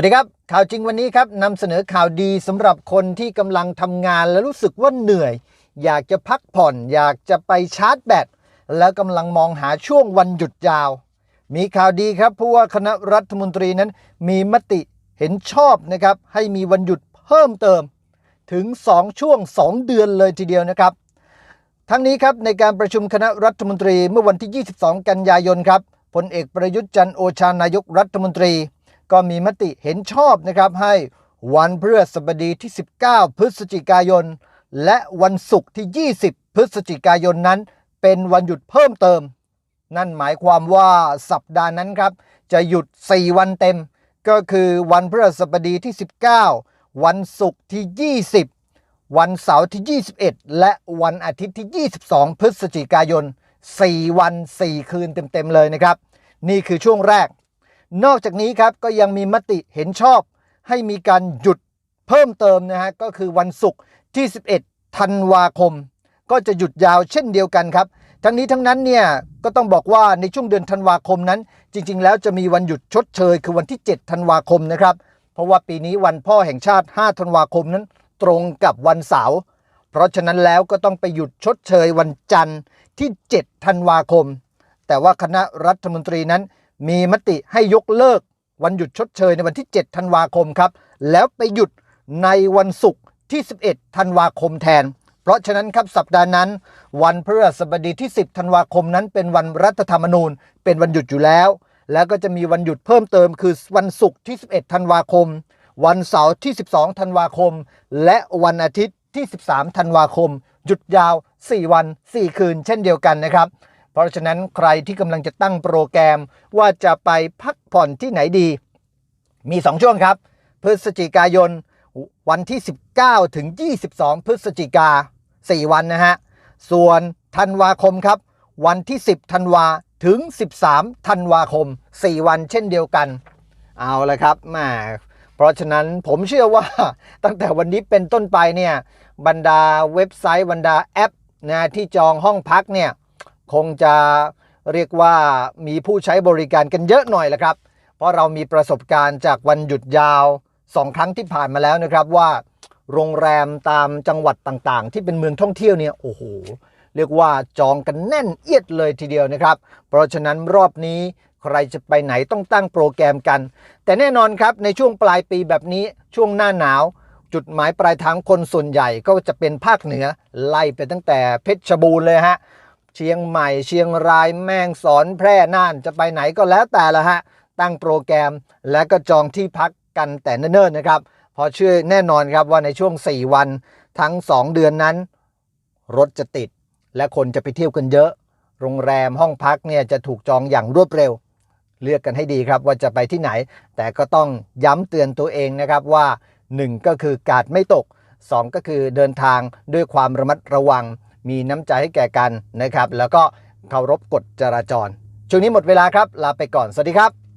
วัสดีครับ ข่าวจริงวันนี้ครับนำเสนอข่าวดีสำหรับคนที่กำลังทำงานและรู้สึกว่าเหนื่อย อยากจะพักผ่อน อยากจะไปชาร์จแบตแล้วกำลังมองหาช่วงวันหยุดยาว มีข่าวดีครับเพราะว่าคณะรัฐมนตรีนั้นมีมติเห็นชอบนะครับ ให้มีวันหยุดเพิ่มเติม ถึง 2 ช่วง 2 เดือนเลยทีเดียวนะครับ ทั้งนี้ครับในการประชุมคณะรัฐมนตรีเมื่อวันที่ 22 กันยายนครับพลเอกประยุทธ์จันโอชานายกรัฐมนตรี ก็มีมติเห็นชอบนะครับให้วันพฤหัสบดีที่ 19 พฤศจิกายน และวันศุกร์ที่ 20 พฤศจิกายนนั้น เป็นวันหยุดเพิ่มเติม นั่นหมายความว่าสัปดาห์นั้นครับ จะหยุด 4 วันเต็ม ก็คือวันพฤหัสบดีที่ 19 วันศุกร์ที่ 20 วันเสาร์ที่ 21 และวันอาทิตย์ที่ 22 พฤศจิกายน 4 วัน 4 คืนเต็มๆเลยนะครับ นี่คือช่วงแรก นอกจากนี้ครับก็ยังมีมติเห็นชอบ ให้มีการหยุดเพิ่มเติมนะฮะก็คือวันศุกร์ที่ 11 ธันวาคม ก็จะหยุดยาวเช่นเดียวกันครับ ทั้งนี้ทั้งนั้นเนี่ยก็ต้องบอกว่าในช่วงเดือนธันวาคมนั้น จริง ๆ แล้วจะมีวันหยุดชดเชย คือวันที่ 7 ธันวาคมนะครับ เพราะว่าปีนี้วันพ่อแห่งชาติ 5 ธันวาคมนั้น ตรงกับวันเสาร์เพราะฉะนั้นแล้วก็ต้องไปหยุดชดเชยวันจันทร์ที่ 7 ธันวาคม แต่ว่าคณะรัฐมนตรีนั้น มีมติให้ยกเลิกวันหยุดชดเชยในวันที่ 7 ธันวาคมครับ แล้วไปหยุดในวันศุกร์ที่ 11 ธันวาคมแทน เพราะฉะนั้นครับสัปดาห์นั้น วันพฤหัสบดีที่ 10 ธันวาคมนั้น เป็นวันรัฐธรรมนูญ เป็นวันหยุดอยู่แล้ว แล้วก็จะมีวันหยุดเพิ่มเติม คือวันศุกร์ที่ 11 ธันวาคม วันเสาร์ที่ 12 ธันวาคม และวันอาทิตย์ที่ 13 ธันวาคม หยุดยาว 4 วัน 4 คืน เช่นเดียวกันนะครับ ราะฉะนั้นใครที่กำลังจะตั้งโปรแกรมว่าจะไปพักผ่อนที่ไหนดี มี 2 ช่วงครับ พฤศจิกายน วันที่ 19 ถึง 22 พฤศจิกา 4 วันนะฮะ ส่วนธันวาคมครับ วันที่ 10 ธันวาถึง 13 ธันวาคม 4 วันเช่นเดียวกัน เอาละครับแหมาเพราะฉะนั้นผมเชื่อว่าตั้งแต่วันนี้เป็นต้นไปเนี่ยบรรดาเว็บไซต์บรรดาแอปนะที่จองห้องพักเนี่ย คงจะเรียกว่ามีผู้ใช้บริการกันเยอะหน่อยแหละครับ เพราะเรามีประสบการณ์จากวันหยุดยาวสองครั้งที่ผ่านมาแล้วนะครับว่า โรงแรมตามจังหวัดต่างๆ ที่เป็นเมืองท่องเที่ยวเนี่ยโอ้โหเรียกว่าจองกันแน่นเอียดเลยทีเดียวนะครับ เพราะฉะนั้นรอบนี้ใครจะไปไหนต้องตั้งโปรแกรมกัน แต่แน่นอนครับในช่วงปลายปีแบบนี้ช่วงหน้าหนาว จุดหมายปลายทางคนส่วนใหญ่ก็จะเป็นภาคเหนือไล่ไปตั้งแต่เพชรบูรณ์เลยฮะ เชียงใหม่ เชียงรายแม่งสอนแพร่น่านจะไปไหนก็แล้วแต่ละฮะ ตั้งโปรแกรมและก็จองที่พักกันแต่เนิ่นๆนะครับพอเชื่อแน่นอนครับว่าในช่วง 4 วันทั้ง 2 เดือนนั้น รถจะติด และคนจะไปเที่ยวกันเยอะ โรงแรมห้องพักเนี่ยจะถูกจองอย่างรวดเร็ว เลือกกันให้ดีครับว่าจะไปที่ไหน แต่ก็ต้องย้ำเตือนตัวเองนะครับว่า 1 ก็คือกาดไม่ตก 2 ก็คือเดินทางด้วยความระมัดระวัง มีน้ำใจให้แก่กันนะครับ แล้วก็เคารพกฎจราจร ช่วงนี้หมดเวลาครับ ลาไปก่อน สวัสดีครับ